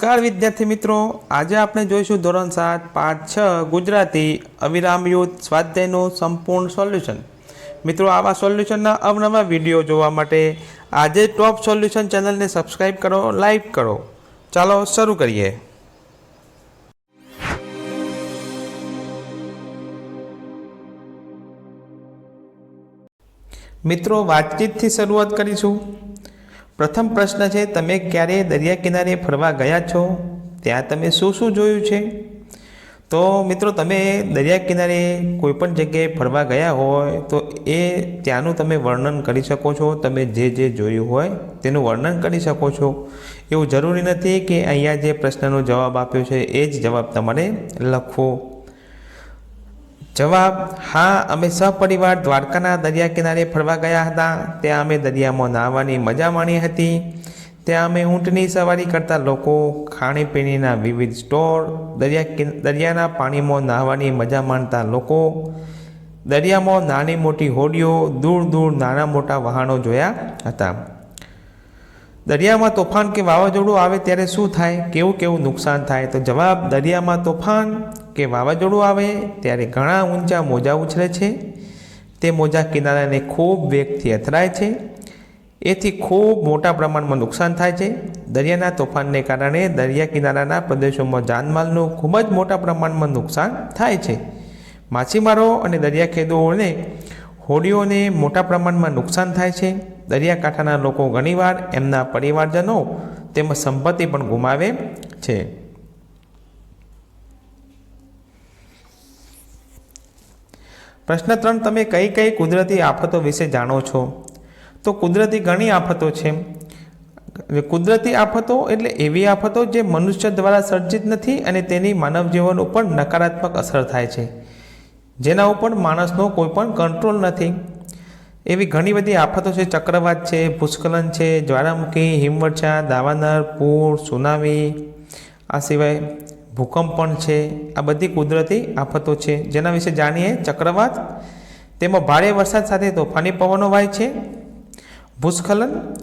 નમસ્કાર વિદ્યાર્થી મિત્રો. આજે આપણે જોઈશું ધોરણ સાત, પાઠ છ, ગુજરાતી અવિરામ યુદ્ધ સ્વાધ્યાયનું સંપૂર્ણ સોલ્યુશન. મિત્રો, આવા સોલ્યુશનના અવનવા વીડિયો જોવા માટે આજે ટોપ સોલ્યુશન ચેનલને સબસ્ક્રાઈબ કરો લાઈક કરો. ચાલો શરૂ કરીએ. મિત્રો, વાતચીતથી શરૂઆત કરીશું. પ્રથમ પ્રશ્ન છે, તમે ક્યારે દરિયા કિનારે ફરવા ગયા છો? ત્યાં તમે શું શું જોયું છે? તો મિત્રો, તમે દરિયા કિનારે કોઈપણ જગ્યાએ ફરવા ગયા હોય, તો એ ત્યાંનું તમે વર્ણન કરી શકો છો. તમે જે જે જોયું હોય, તેનું વર્ણન કરી શકો છો. એવું જરૂરી નથી કે અહીંયા જે પ્રશ્નનો જવાબ આપ્યો છે, એ જ જવાબ તમારે લખવો. જવાબ, હા, અમે સહપરિવાર દ્વારકાના દરિયા કિનારે ફરવા ગયા હતા. ત્યાં અમે દરિયામાં નાહવાની મજા માણી હતી. ત્યાં અમે ઊંટની સવારી કરતા લોકો, ખાણીપીણીના વિવિધ સ્ટોર દરિયા દરિયાના પાણીમાં નાહવાની મજા માણતા લોકો, દરિયામાં નાની મોટી હોડીઓ, દૂર દૂર નાના મોટા વહાણો જોયા હતા. દરિયામાં તોફાન કે વાવાઝોડું આવે ત્યારે શું થાય? કેવું કેવું નુકસાન થાય? તો જવાબ, દરિયામાં તોફાન કે વાવાઝોડું આવે ત્યારે ઘણા ઊંચા મોજા ઉછળે છે. તે મોજા કિનારાને ખૂબ વેગથી અથડાય છે. એથી ખૂબ મોટા પ્રમાણમાં નુકસાન થાય છે. દરિયાના તોફાનને કારણે દરિયા કિનારાના પ્રદેશોમાં જાનમાલનું ખૂબ જ મોટા પ્રમાણમાં નુકસાન થાય છે. માછીમારો અને દરિયાખેદોને હોડીઓને મોટા પ્રમાણમાં નુકસાન થાય છે. દરિયાકાંઠાના લોકો ઘણીવાર એમના પરિવારજનો તેમજ સંપત્તિ પણ ગુમાવે છે. પ્રશ્ન ત્રણ, તમે કઈ કઈ કુદરતી આફતો વિશે જાણો છો? તો કુદરતી ઘણી આફતો છે. કુદરતી આફતો એટલે એવી આફતો જે મનુષ્ય દ્વારા સર્જિત નથી અને તેની માનવ જીવન ઉપર નકારાત્મક અસર થાય છે. જેના ઉપર માણસનો કોઈ પણ કંટ્રોલ નથી. એવી ઘણી બધી આફતો છે, ચક્રવાત છે, ભૂસ્ખલન છે, જ્વાળામુખી, હિમવર્ષા, દાવાનળ, પૂર, સુનામી, આ સિવાય ભૂકંપ પણ છે. આ બધી કુદરતી આફતો છે. જેના વિશે જાણીએ ચક્રવાત. તેમાં ભારે વરસાદ સાથે તોફાની પવનો વાય છે. ભૂસ્ખલન.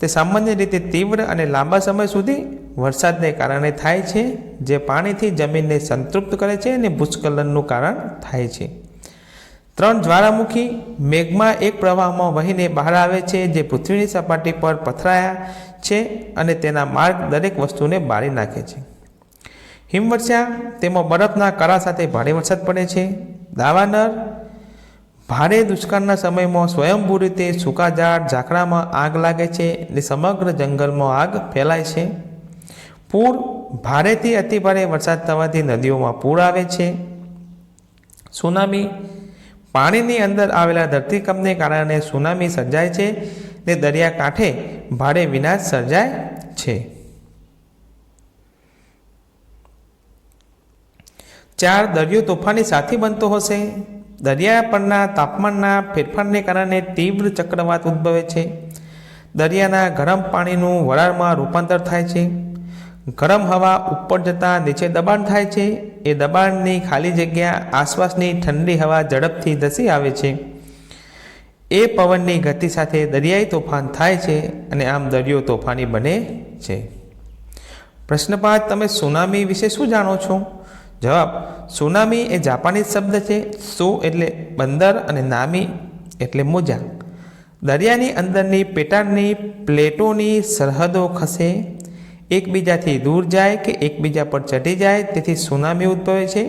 તે સામાન્ય રીતે તીવ્ર અને લાંબા સમય સુધી વરસાદને કારણે થાય છે. જે પાણીથી જમીનને સંતૃપ્ત કરે છે અને ભૂસ્ખલનનું કારણ થાય છે. ત્રણ જ્વાળામુખી મેઘમાં એક પ્રવાહમાં વહીને બહાર આવે છે, જે પૃથ્વીની સપાટી પર પથરાયા છે અને તેના માર્ગ દરેક વસ્તુને બાળી નાખે છે. હિમવર્ષા તેમાં બરફના કરા સાથે ભારે વરસાદ પડે છે. દાવાનળ, ભારે દુષ્કાળના સમયમાં સ્વયંભૂ રીતે સૂકા ઝાડ ઝાકડામાં આગ લાગે છે અને સમગ્ર જંગલમાં આગ ફેલાય છે. પૂર, ભારેથી અતિભારે વરસાદ થવાથી નદીઓમાં પૂર આવે છે. સુનામી, પાણીની અંદર આવેલા ધરતીકંપને કારણે સુનામી સર્જાય છે ને દરિયાકાંઠે ભારે વિનાશ સર્જાય છે. ચાર દરિયો તોફાની સાથી બનતો હશે. દરિયા પરના તાપમાનના ફેરફારને કારણે તીવ્ર ચક્રવાત ઉદ્ભવે છે. દરિયાના ગરમ પાણીનું વરાળમાં રૂપાંતર થાય છે. ગરમ હવા ઉપર જતાં નીચે દબાણ થાય છે. એ દબાણની ખાલી જગ્યા આસપાસની ઠંડી હવા ઝડપથી ધસી આવે છે. એ પવનની ગતિ સાથે દરિયાઈ તોફાન થાય છે અને આમ દરિયો તોફાની બને છે. પ્રશ્ન પાંચ તમે સુનામી વિશે શું જાણો છો? જવાબ, સુનામી એ જાપાનીઝ શબ્દ છે. સુ એટલે બંદર અને નામી એટલે મોજા દરિયાની અંદરની પેટાળની પ્લેટોની સરહદો ખસે. એકબીજાથી દૂર જાય કે એકબીજા પર ચઢી જાય, તેથી સુનામી ઉદ્ભવે છે.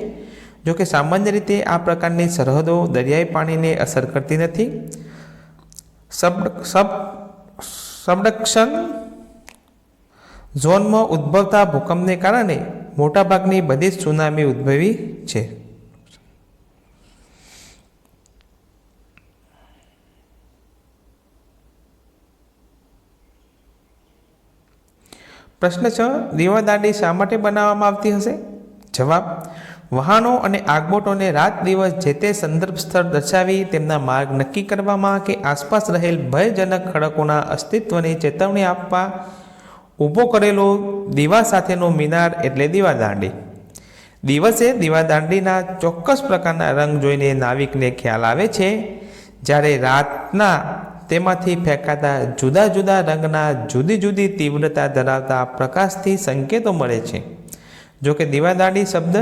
જો કે સામાન્ય રીતે આ પ્રકારની સરહદો દરિયાઈ પાણીને અસર કરતી નથી. સબ સબ સબડક્શન ઝોનમાં ઉદ્ભવતા ભૂકંપને કારણે મોટાભાગની બધી જ સુનામી ઉદ્ભવી છે. પ્રશ્ન છ, દીવાદાંડી શા માટે બનાવવામાં આવતી હશે? જવાબ વહાણો અને આગબોટોને રાત દિવસ જે તે સંદર્ભ સ્થળ દર્શાવી તેમના માર્ગ નક્કી કરવામાં કે આસપાસ રહેલ ભયજનક ખડકોના અસ્તિત્વની ચેતવણી આપવા ઊભો કરેલો દીવા સાથેનો મિનાર એટલે દીવાદાંડી. દિવસે દીવાદાંડીના ચોક્કસ પ્રકારના રંગ જોઈને નાવિકને ખ્યાલ આવે છે, જ્યારે રાતના તેમાંથી ફેંકાતા જુદા જુદા રંગના જુદી જુદી તીવ્રતા ધરાવતા પ્રકાશથી સંકેતો મળે છે. જો કે દીવાદાળી શબ્દ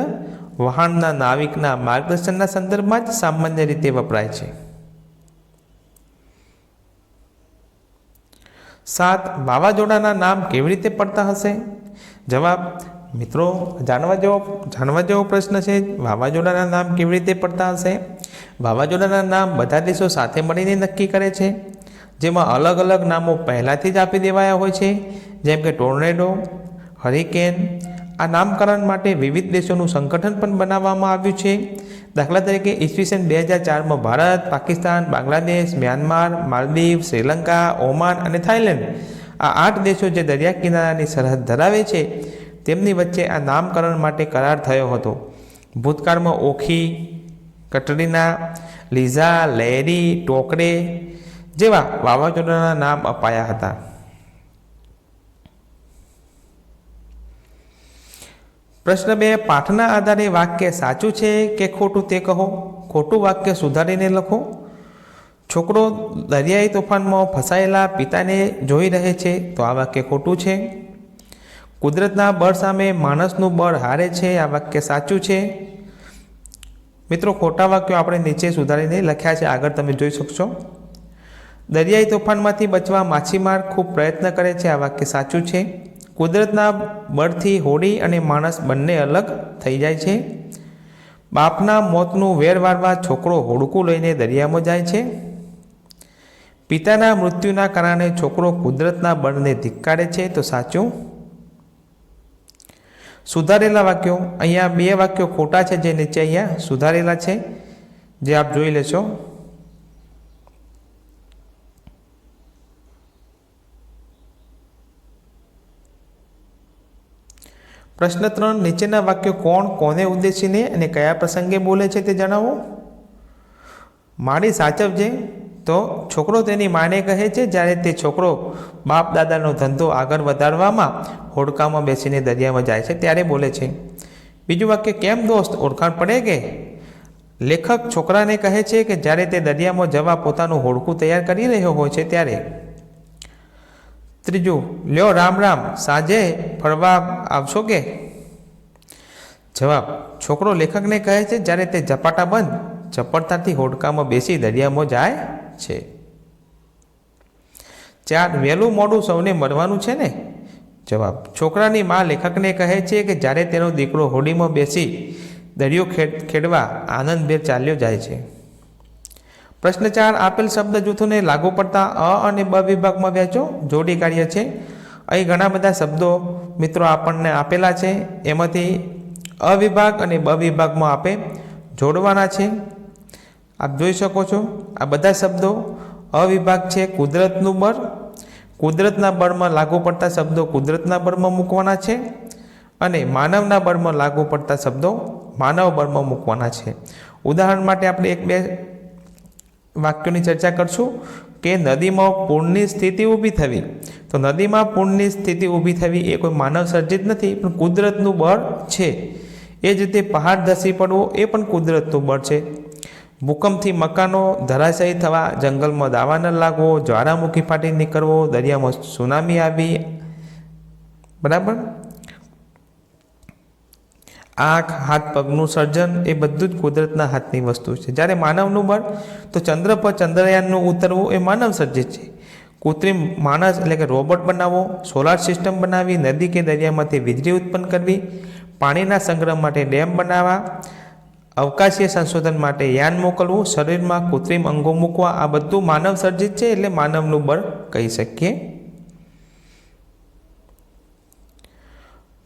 વહાણના નાવિકના માર્ગદર્શનના સંદર્ભમાં જ સામાન્ય રીતે વપરાય છે. સાત વાવાઝોડાના નામ કેવી રીતે પડતા હશે? જવાબ, મિત્રો, જાણવા જેવો જાણવા જેવો પ્રશ્ન છે, વાવાઝોડાના નામ કેવી રીતે પડતા હશે? વાવાઝોડાના નામ બધા દેશો સાથે મળીને નક્કી કરે છે, જેમાં અલગ અલગ નામો પહેલાંથી જ આપી દેવાયા હોય છે, જેમ કે ટોર્નેડો, હરિકેન આ નામકરણ માટે વિવિધ દેશોનું સંગઠન પણ બનાવવામાં આવ્યું છે. દાખલા તરીકે ઈસવીસન બે હજાર ચારમાં ભારત, પાકિસ્તાન, બાંગ્લાદેશ, મ્યાનમાર, માલદીવ, શ્રીલંકા, ઓમાન અને થાઇલેન્ડ આ આઠ દેશો જે દરિયા કિનારાની સરહદ ધરાવે છે, તેમની વચ્ચે આ નામકરણ માટે કરાર થયો હતો. ભૂતકાળમાં ઓખી, કટરીના, લીઝા, લેરી, ટોકરે જેવા વાવાઝોડાના નામ અપાયા હતા. પ્રશ્ન બે, પાઠના આધારે વાક્ય સાચું છે કે ખોટું તે કહો? ખોટું વાક્ય સુધારીને લખો. છોકરો દરિયાઈ તોફાનમાં ફસાયેલા પિતાને જોઈ રહે છે, તો આ વાક્ય ખોટું છે. કુદરતના બળ સામે માણસનું બળ હારે છે, આ વાક્ય સાચું છે. મિત્રો, ખોટા વાક્યો આપણે નીચે સુધારીને લખ્યા છે, આગળ તમે જોઈ શકશો. દરિયાઈ તોફાનમાંથી બચવા માછીમાર ખૂબ પ્રયત્ન કરે છે, આ વાક્ય સાચું છે. કુદરતના બળથી હોડી અને માણસ બંને અલગ થઈ જાય છે. બાપના મોતનું વેર વારવા છોકરો હોડકું લઈને દરિયામાં જાય છે. પિતાના મૃત્યુના કારણે છોકરો કુદરતના બળને ધિક્કારે છે તો સાચું? સુધારેલા વાક્યો, અહીંયા બે વાક્યો ખોટા છે જે નીચે અહીંયા સુધારેલા છે. જે આપ જોઈ લેશો. પ્રશ્ન ત્રણ નીચેના વાક્યો કોણ, કોને ઉદ્દેશીને અને કયા પ્રસંગે બોલે છે તે જણાવો. માડી સાચવજે તો છોકરો તેની માને કહે છે, જ્યારે તે છોકરો બાપ દાદાનો ધંધો આગળ વધારવામાં હોડકામાં બેસીને દરિયામાં જાય છે, ત્યારે બોલે છે, બીજું વાક્ય કેમ દોસ્ત, ઓળખાણ પડે કે? લેખક છોકરાને કહે છે કે જ્યારે તે દરિયામાં જવા પોતાનું હોડકું તૈયાર કરી રહ્યો હોય છે, ત્યારે ત્રીજું, લ્યો રામ રામ, સાંજે ફરવા આવશો કે? જવાબ, છોકરો લેખકને કહે છે, જ્યારે તે ઝપાટા બંધ ચપળતાથી હોડકામાં બેસી દરિયામાં જાય છે. ચાર, વહેલું મોડું સૌને મળવાનું છે ને? જવાબ, છોકરાની મા લેખકને કહે છે કે જ્યારે તેનો દીકરો હોડીમાં બેસી દરિયો ખેડ, ખેડવા આનંદભેર ચાલ્યો જાય છે. પ્રશ્ન ચાર, આપેલ શબ્દ જૂથોને લાગુ પડતા અ અને બ વિભાગમાં વહેંચો. જોડી કાર્ય છે. અહીં ઘણા બધા શબ્દો મિત્રો આપણને આપેલા છે. એમાંથી અ વિભાગ અને બ વિભાગમાં આપે જોડવાના છે. આપ જોઈ શકો છો, આ બધા શબ્દો અવિભાગ છે, કુદરતનું બળ. કુદરતના બળમાં લાગુ પડતા શબ્દો કુદરતના બળમાં મૂકવાના છે અને માનવના બળમાં લાગુ પડતા શબ્દો માનવ બળમાં મૂકવાના છે. ઉદાહરણ માટે આપણે એક બે વાક્યોની ચર્ચા કરશું કે નદીમાં પૂરની સ્થિતિ ઊભી થવી. તો નદીમાં પૂરની સ્થિતિ ઊભી થવી એ કોઈ માનવ સર્જિત નથી, પણ કુદરતનું બળ છે. એ જ રીતે પહાડ ધસી પડવો એ પણ કુદરતનું બળ છે. ભૂકંપથી મકાનો ધરાશાયી થવા, જંગલમાં દાવા ન લાગવો, જ્વાળામુખી ફાટી નીકળવો, દરિયામાં સુનામી આવી, બરાબર? આંખ, હાથ, પગનું સર્જન એ બધું જ કુદરતના હાથની વસ્તુ છે. જ્યારે માનવનું બળ, તો ચંદ્ર પર ચંદ્રયાનનું ઉતરવું એ માનવ સર્જિત છે. કૃત્રિમ માણસ એટલે કે રોબોટ બનાવવો, સોલાર સિસ્ટમ બનાવી નદી કે દરિયામાંથી વીજળી ઉત્પન્ન કરવી, પાણીના સંગ્રહ માટે ડેમ બનાવવા, અવકાશીય સંશોધન માટે યાન મોકલવું, શરીરમાં કૃત્રિમ અંગો મૂકવા, આ બધું માનવ સર્જિત છે એટલે માનવનું બળ કહી શકીએ.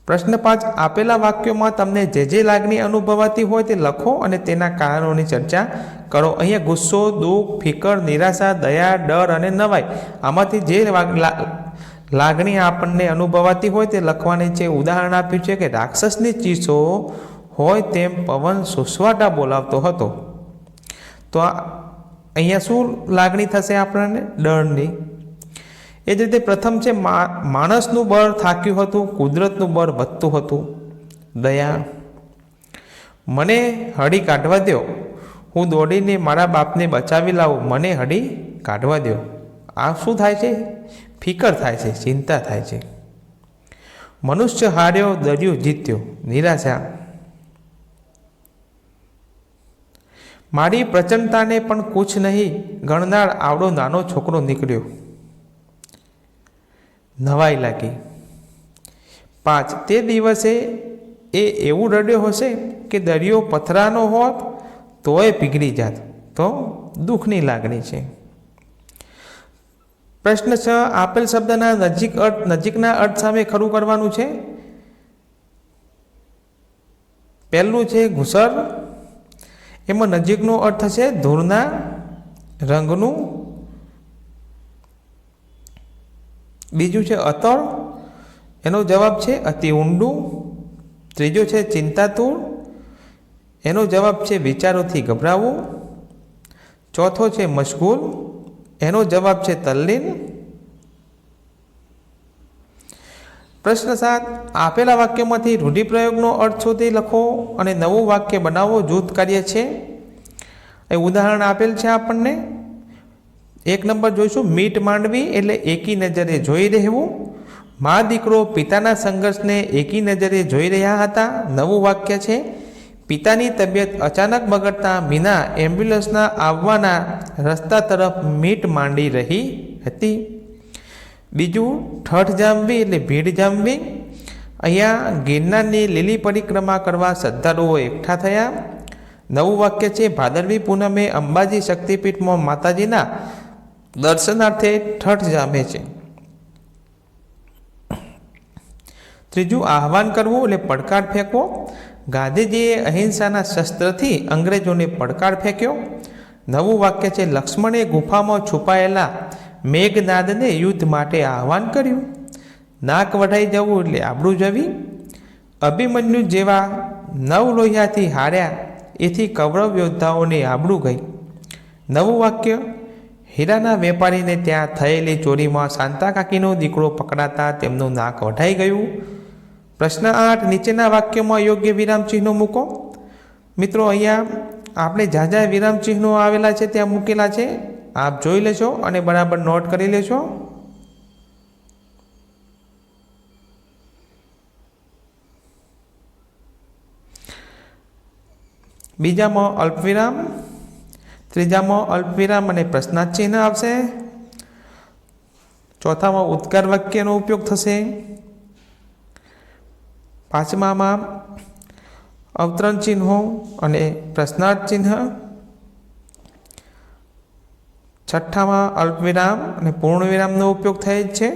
પ્રશ્ન પાંચ આપેલા વાક્યોમાં તમને જે જે લાગણી અનુભવાતી હોય તે લખો અને તેના કારણોની ચર્ચા કરો. અહીંયા ગુસ્સો, દુઃખ, ફિકર, નિરાશા, દયા, ડર અને નવાઈ આમાંથી જે લાગણી આપણને અનુભવાતી હોય તે લખવાની છે. ઉદાહરણ આપ્યું છે કે રાક્ષસની ચીસો હોય તેમ પવન સુસવાટા બોલાવતો હતો. તો અહીંયા શું લાગણી થશે આપણને? ડરની. એ જ રીતે પ્રથમ છે માણસનું બળ થાક્યું હતું, કુદરતનું બળ વધતું હતું. દયા. મને હળી કાઢવા દો હું દોડીને મારા બાપને બચાવી લાવું. મને હળી કાઢવા દો આ શું થાય છે? ફિકર થાય છે, ચિંતા થાય છે. મનુષ્ય હાર્યો, દરિયો જીત્યો, નિરાશા. મારી પ્રચંડતાને પણ કુછ નહીં. ગણનાર આવડો નાનો છોકરો નીકળ્યો. નવાઈ લાગી. પાંચ, તે દિવસે એ એવું રડ્યો હશે કે દરિયો પથરાનો હોત તોય પીગળી જાત. તો દુઃખની લાગણી છે. પ્રશ્ન છ, આપેલ શબ્દના નજીક અર્થ, નજીકના અર્થ સામે ખરું કરવાનું છે? પહેલું છે ઘુસર. એમાં નજીકનો અર્થ છે ધૂળના રંગનું બીજું છે અતળ. એનો જવાબ છે અતિ ઊંડું. ત્રીજો છે ચિંતાતુર. એનો જવાબ છે વિચારોથી ગભરાવું. ચોથો છે મશગુલ. એનો જવાબ છે તલ્લીન. પ્રશ્ન સાત, આપેલા વાક્યમાંથી રૂઢિપ્રયોગનો અર્થ શોધી લખો અને નવું વાક્ય બનાવો જૂથ કાર્ય છે. એ ઉદાહરણ આપેલ છે આપણને. એક નંબર જોઈશું, મીટ માંડવી એટલે એકી નજરે જોઈ રહેવું. મા દીકરો પિતાના સંઘર્ષને એકી નજરે જોઈ રહ્યા હતા, નવું વાક્ય છે. પિતાની તબિયત અચાનક બગડતા મીના એમ્બ્યુલન્સના આવવાના રસ્તા તરફ મીટ માંડી રહી હતી. બીજું, ઠઠ જામવી એટલે ભીડ જામવી. અહીંયા ગિરનારની લીલી પરિક્રમા કરવા શ્રદ્ધાળુઓ એકઠા થયા. નવું વાક્ય છે, ભાદરવી પૂનમે અંબાજી શક્તિપીઠમાં માતાજીના દર્શનાર્થે ઠઠ જામે છે. ત્રીજું, આહવાન કરવું એટલે પડકાર ફેંકવો. ગાંધીજીએ અહિંસાના શસ્ત્રથી અંગ્રેજોને પડકાર ફેંક્યો. નવું વાક્ય છે, લક્ષ્મણે ગુફામાં છુપાયેલા મેઘનાદને યુદ્ધ માટે આહવાન કર્યું. નાક વઢાઈ જવું એટલે આબડું જવી. અભિમન્યુ જેવા નવ લોહિયાથી હાર્યા, એથી કૌરવ યોદ્ધાઓને આબડું ગઈ. નવું વાક્ય હીરાના વેપારીને ત્યાં થયેલી ચોરીમાં શાંતા કાકીનો દીકરો પકડાતા તેમનું નાક વઢાઈ ગયું. પ્રશ્ન આઠ, નીચેના વાક્યમાં યોગ્ય વિરામ ચિહ્નો મૂકો. મિત્રો, અહીંયા આપણે જ્યાં જ્યાં વિરામ ચિહ્નો આવેલા છે ત્યાં મૂકેલા છે. આપ જોઈ લેશો અને બરાબર નોટ કરી લેશો. બીજામાં અલ્પવિરામ. ત્રીજામાં અલ્પવિરામ અને પ્રશ્નાર્થ આવશે. ચોથામાં ઉદ્ગાર વાક્યનો ઉપયોગ થશે. પાંચમામાં અવતરણ ચિહ્નો અને પ્રશ્નાર્થ ચિહ્ન છઠ્ઠામાં અલ્પવિરામ અને પૂર્ણવિરામનો ઉપયોગ થાય છે.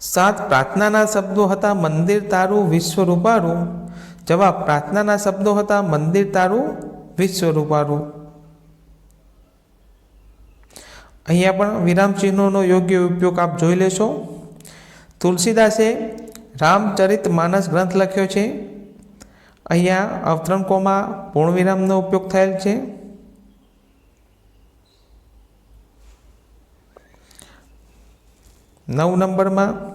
સાત પ્રાર્થનાના શબ્દો હતા. મંદિર, તારું વિશ્વ રૂપારું જવાબ પ્રાર્થનાના શબ્દો હતા, મંદિર તારું, વિશ્વ રૂપારું. અહીંયા પણ વિરામ ચિહ્નોનો યોગ્ય ઉપયોગ આપ જોઈ લેશો. તુલસીદાસે રામચરિત માનસ ગ્રંથ લખ્યો છે. અહીંયા અવતરણકોમાં પૂર્ણ પૂર્ણવિરામનો ઉપયોગ થયેલ છે. નવ નંબરમાં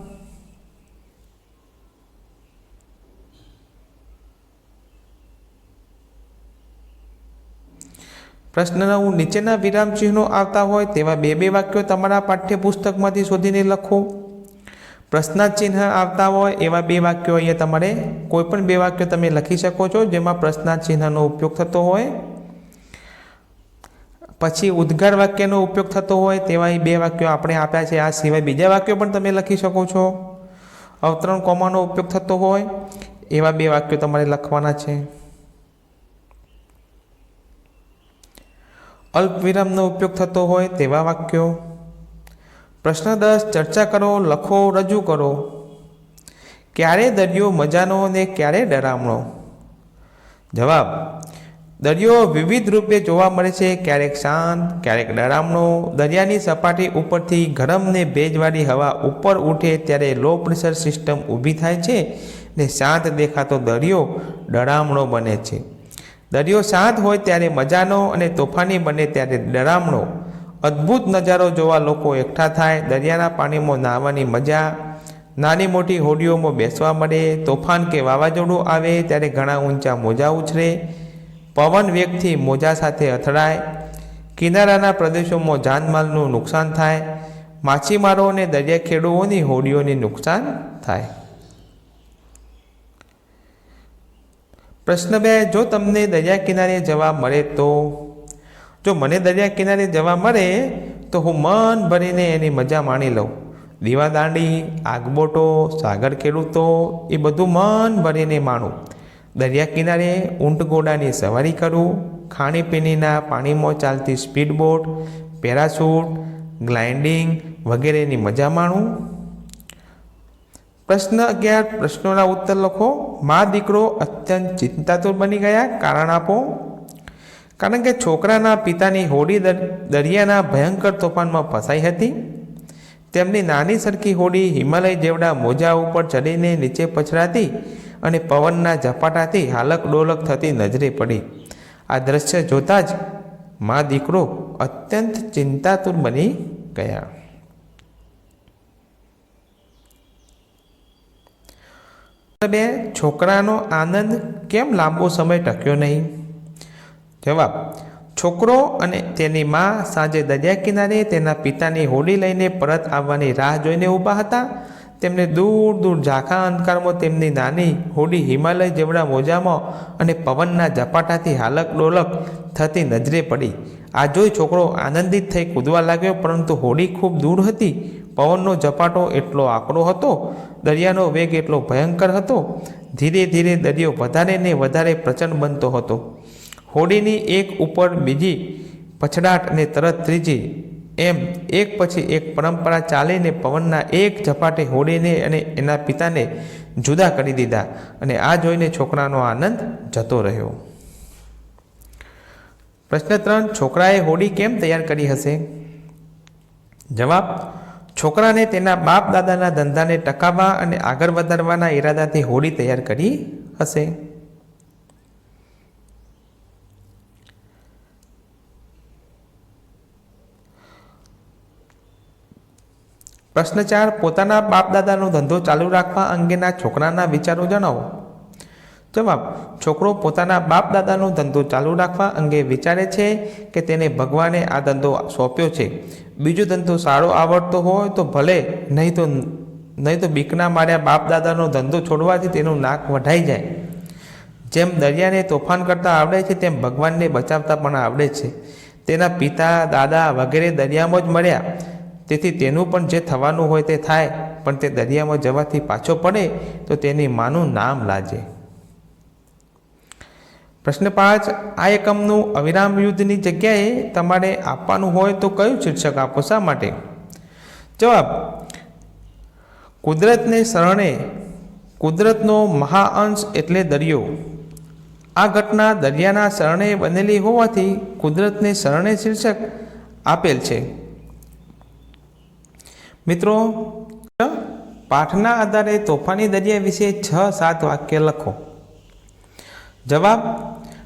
પ્રશ્ન નવ નીચેના વિરામ ચિહ્નો આવતા હોય તેવા બે બે વાક્યો તમારા પાઠ્યપુસ્તકમાંથી શોધીને લખો. પ્રશ્નાર્થ આવતા હોય એવા બે વાક્યો અહીંયા તમારે કોઈ પણ બે વાક્યો તમે લખી શકો છો જેમાં પ્રશ્નાર્થ ચિહ્નનો ઉપયોગ થતો હોય. પછી ઉદ્ગાર વાક્યનો ઉપયોગ થતો હોય તેવા એ બે વાક્યો આપણે આપ્યા છે. આ સિવાય બીજા વાક્યો પણ તમે લખી શકો છો. અવતરણ કોમાનો ઉપયોગ થતો હોય એવા બે વાક્યો તમારે લખવાના છે. અલ્પ વિરામનો ઉપયોગ થતો હોય તેવા વાક્યો. પ્રશ્ન દસ ચર્ચા કરો, લખો, રજૂ કરો. ક્યારે દરિયો મજાનો અને ક્યારે ડરામણો? જવાબ, દરિયો વિવિધ રૂપે જોવા મળે છે, ક્યારેક શાંત, ક્યારેક ડરામણો. દરિયાની સપાટી ઉપરથી ગરમ ને ભેજવાળી હવા ઉપર ઉઠે ત્યારે લો પ્રેશર સિસ્ટમ ઊભી થાય છે ને શાંત દેખાતો દરિયો ડરામણો બને છે. દરિયો શાંત હોય ત્યારે મજાનો અને તોફાની બને ત્યારે ડરામણો. અદ્ભુત નજારો જોવા લોકો એકઠા થાય, દરિયાના પાણીમાં નાહવાની મજા. નાની મોટી હોડીઓમાં બેસવા મળે, તોફાન કે વાવાઝોડું આવે ત્યારે ઘણા ઊંચા મોજા ઉછરે પવન વેગથી મોજા સાથે અથડાય. કિનારાના પ્રદેશોમાં જાનમાલનું નુકસાન થાય. માછીમારો અને દરિયાખેડૂઓની હોડીઓને નુકસાન થાય. પ્રશ્ન બે, જો તમને દરિયા કિનારે જવા મળે તો? જો મને દરિયા કિનારે જવા મળે, તો હું મન ભરીને એની મજા માણી લઉં. દીવાદાંડી, આગબોટો, સાગર ખેડૂતો, એ બધું મન ભરીને માણું. દરિયા કિનારે ઊંટ ઘોડાની સવારી કરું, ખાણીપીણીના પાણીમાં ચાલતી સ્પીડ બોટ પેરાશૂટ, ગ્લાઇન્ડિંગ વગેરેની મજા માણું. પ્રશ્ન અગિયાર, પ્રશ્નોના ઉત્તર લખો. મા દીકરો અત્યંત ચિંતાતુર બની ગયા, કારણ આપો. કારણ કે છોકરાના પિતાની હોડી દર- દરિયાના ભયંકર તોફાનમાં ફસાઈ હતી. તેમની નાની સરખી હોડી હિમાલય જેવડા મોજા ઉપર ચડીને નીચે પછડાતી અને પવનના ઝપાટાથી હાલક ડોલક થતી નજરે પડી. આ દ્રશ્ય જોતાં જ મા દીકરો અત્યંત ચિંતાતુર બની ગયા. બે છોકરાનો આનંદ કેમ લાંબો સમય ટક્યો નહીં? જવાબ, છોકરો અને તેની મા સાંજે દરિયા કિનારે તેના પિતાની હોડી લઈને પરત આવવાની રાહ જોઈને ઊભા હતા. તેમને દૂર દૂર ઝાંખા અંધકારમાં તેમની નાની હોડી હિમાલય જેવડા મોજામાં અને પવનના ઝપાટાથી હાલક ડોલક થતી નજરે પડી. આ જોઈ છોકરો આનંદિત થઈ કૂદવા લાગ્યો, પરંતુ હોડી ખૂબ દૂર હતી. પવનનો ઝપાટો એટલો આકરો હતો, દરિયાનો વેગ એટલો ભયંકર હતો. ધીરે ધીરે દરિયો વધારે ને વધારે પ્રચંડ બનતો હતો. હોડીની એક ઉપર બીજી પછડાટ અને તરત ત્રીજી એમ એક પછી એક પરંપરા ચાલીને પવનના એક ઝપાટે હોડીને અને એના પિતાને જુદા કરી દીધા અને આ જોઈને છોકરાનો આનંદ જતો રહ્યો. પ્રશ્ન ત્રણ, છોકરાએ હોડી કેમ તૈયાર કરી હશે? જવાબ, છોકરાને તેના બાપ દાદાના ધંધાને ટકાવવા અને આગળ વધારવાના ઈરાદાથી હોડી તૈયાર કરી હશે. પ્રશ્ન ચાર પોતાના બાપ દાદાનો ધંધો ચાલુ રાખવા અંગેના છોકરાના વિચારો જણાવો. જવાબ, છોકરો પોતાના બાપ દાદાનો ધંધો ચાલુ રાખવા અંગે વિચારે છે કે તેને ભગવાને આ ધંધો સોંપ્યો છે. બીજો ધંધો સારો આવડતો હોય તો ભલે, નહીં તો નહીં તો બીકના માર્યા બાપ દાદાનો ધંધો છોડવાથી તેનું નાક વઢાઈ જાય. જેમ દરિયાને તોફાન કરતા આવડે છે, તેમ ભગવાનને બચાવતા પણ આવડે છે. તેના પિતા, દાદા વગેરે દરિયામાં જ મળ્યા. તેથી તેનું પણ જે થવાનું હોય તે થાય, પણ તે દરિયામાં જવાથી પાછો પડે, તો તેની માનું નામ લાજે. પ્રશ્ન પાંચ, આ એકમનું અવિરામ યુદ્ધની જગ્યાએ તમારે આપવાનું હોય તો કયું શીર્ષક આપો, શા માટે? જવાબ, કુદરતને શરણે, કુદરતનો મહાઅંશ એટલે દરિયો. આ ઘટના દરિયાના શરણે બનેલી હોવાથી કુદરતને શરણે શીર્ષક આપેલ છે. મિત્રો પાઠના આધારે તોફાની દરિયા વિશે છ સાત વાક્ય લખો. જવાબ,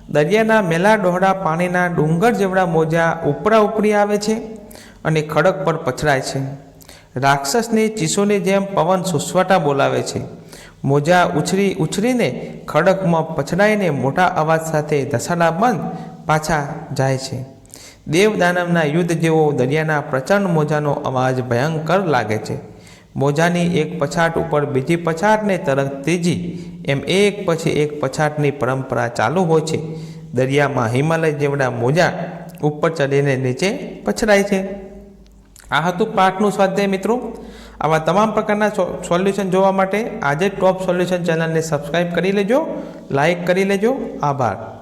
દરિયાના મેલા ડોહળા પાણીના ડુંગર જેવડા મોજા ઉપરા ઉપરી આવે છે અને ખડક પર પછડાય છે. રાક્ષસની ચીસોની જેમ પવન સુસવાટા બોલાવે છે. મોજા ઉછરી ઉછરીને ખડકમાં પછડાઈને મોટા અવાજ સાથે ધસાડા બંધ પાછા જાય છે. દેવ દાનવના યુદ્ધ જેવો દરિયાના પ્રચંડ મોજાનો અવાજ ભયંકર લાગે છે. મોજાની એક પછાટ ઉપર બીજી પછાટને તરત ત્રીજી, એમ એક પછી એક પછાટની પરંપરા ચાલુ હોય છે. દરિયામાં હિમાલય જેવડા મોજા ઉપર ચડીને નીચે પછડાય છે. આ હતું પાઠનું સ્વાધ્યાય મિત્રો. આવા તમામ પ્રકારના સોલ્યુશન જોવા માટે આજે ટોપ સોલ્યુશન ચેનલને સબસ્ક્રાઈબ કરી લેજો લાઈક કરી લેજો. આભાર.